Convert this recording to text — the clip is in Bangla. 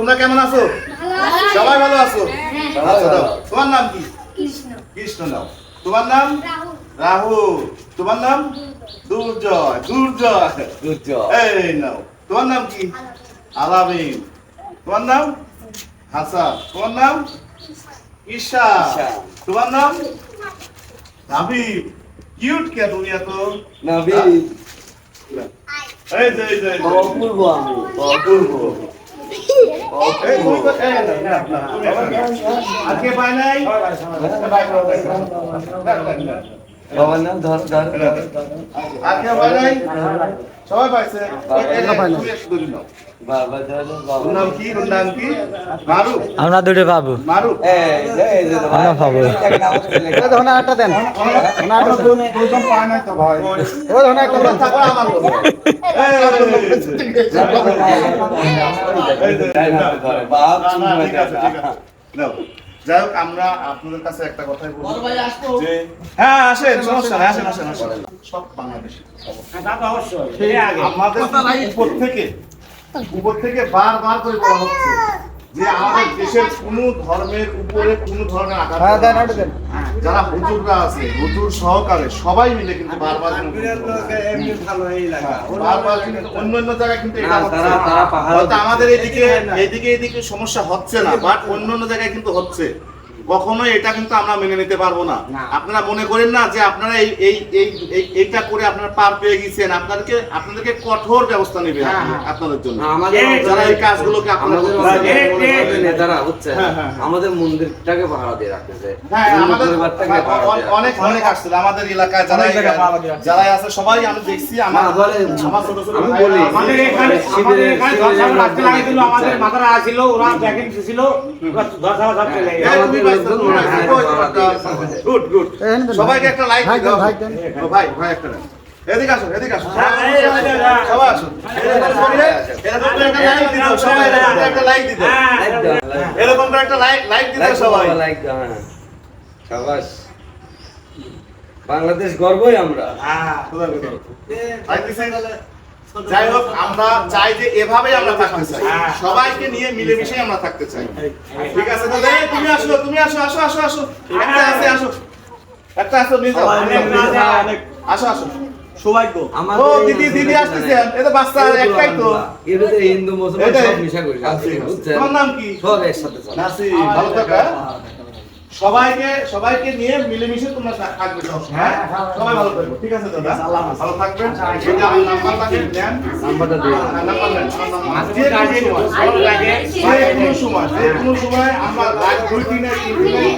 তোমরা কেমন আছো? সবাই ভালো আছো? আচ্ছা তোমার নাম কি? কৃষ্ণ। কৃষ্ণ নাও। তোমার নাম? রাহুল। রাহুল। তোমার নাম? দুর্জয়। দুর্জয়। এই নাও। তোমার নাম কি? আলামিন। তোমার নাম? হাসান। তোমার নাম? ঈশা ঈশা। তোমার নাম? হাবিব কিউট কে তুমি এত? নবী এই যে এই যে এই যে। অপূর্ব আমি। অপূর্ব। আজকে পাই নাই বাবার নাম ধর ধর সবাই পাইছে আমরা দুটো পাবো আমরা পাবো। ওখানে একটা দেন ওখানে যাই হোক আমরা আপনাদের কাছে একটা কথাই বলব যে হ্যাঁ আসেন সমস্যা নাই আসেন আসেন আসেন। সব বাংলাদেশি। আমাদের উপর থেকে উপর থেকে বারবার করে বলা হচ্ছে যে আমাদের দেশের কোনো ধর্মের উপরে কোনো ধরনের আঘাত যারা হুজুররা আছে হুজুর সহকারে সবাই মিলে কিন্তু বারবার হ্যাঁ, বারবার কিন্তু অন্য অন্য জায়গায় কিন্তু এটা হচ্ছে। আমাদের। এদিকে এদিকে এদিকে সমস্যা হচ্ছে না বাট অন্য অন্য জায়গায় কিন্তু হচ্ছে কখনোই এটা কিন্তু আমরা মেনে নিতে পারব না। আপনারা মনে করেন না যে আপনারা এই এই এই এই- এইটা করে আপনারা পার পেয়ে গেছেন আপনাদেরকে আপনাদেরকে কঠোর ব্যবস্থা নেবে আপনাদের জন্য। আমাদের যারা এই কাজগুলোকে আপনারা হচ্ছে হ্যাঁ, হ্যাঁ, হ্যাঁ। আমাদের মন্দিরটাকে পাহারা দিয়ে রাখতেছে। হ্যাঁ, হ্যাঁ, অনেক অনেক আসছিল। আমাদের এলাকায় যারা। যারা আছে সবাই আমি দেখছি আমার ছোট ছোট আমি বলি, আমাদের এখানে আমাদের এখানে ধর্ষণ রাখতে লাগিয়েছিল আমাদের মাথারা আসছিল ওরা ছিল চলে সবাইকে একটা লাইক। ভাই ভাই ভাই একটা এদিকে এদিকে সবাই এরকম একটা লাইক সবাই একটা লাইক দিতে। হ্যাঁ, লাইক দাও, লাইক দাও। এরকম করে একটা লাইক লাইক দিতে লাইক হবে দাও, সবাই লাইক দাও, হ্যাঁ। সাবাস। বাংলাদেশ গর্বই আমরা হ্যাঁ। যাই হোক আমরা চাই যে এভাবেই আমরা থাকতে চাই। হ্যাঁ। সবাইকে নিয়ে মিলেমিশে আমরা থাকতে চাই। ঠিক আছে দাদা এই, তুমি আসো তুমি আসো আসো আসো আসো। একটা আছে আসো। একটা আসো নিয়ে যাও। অনেক। আসো আসো। সৌভাগ্য। ও দিদি দিদি আসতেছে। এটা বাচ্চা একটাই তো। আমরা, এর হিন্দু মুসলমান সব মিশা করি। তোমার নাম কি? সব একসাথে চলে। নাসি ভালো থাকা সবাইকে সবাইকে নিয়ে মিলেমিশে তোমরা থাকবে সব হ্যাঁ? সবাই ভালো থাকবে। ঠিক আছে দাদা? ভালো থাকবেন। যদি আমার নাম্বার লাগে দেন নাম্বারটা। হ্যাঁ, নাম্বার দেন আজকে যে কাজে যে কোনো সময় যে কোনো সময় আমরা রাত দুই দিনে তিন দিনে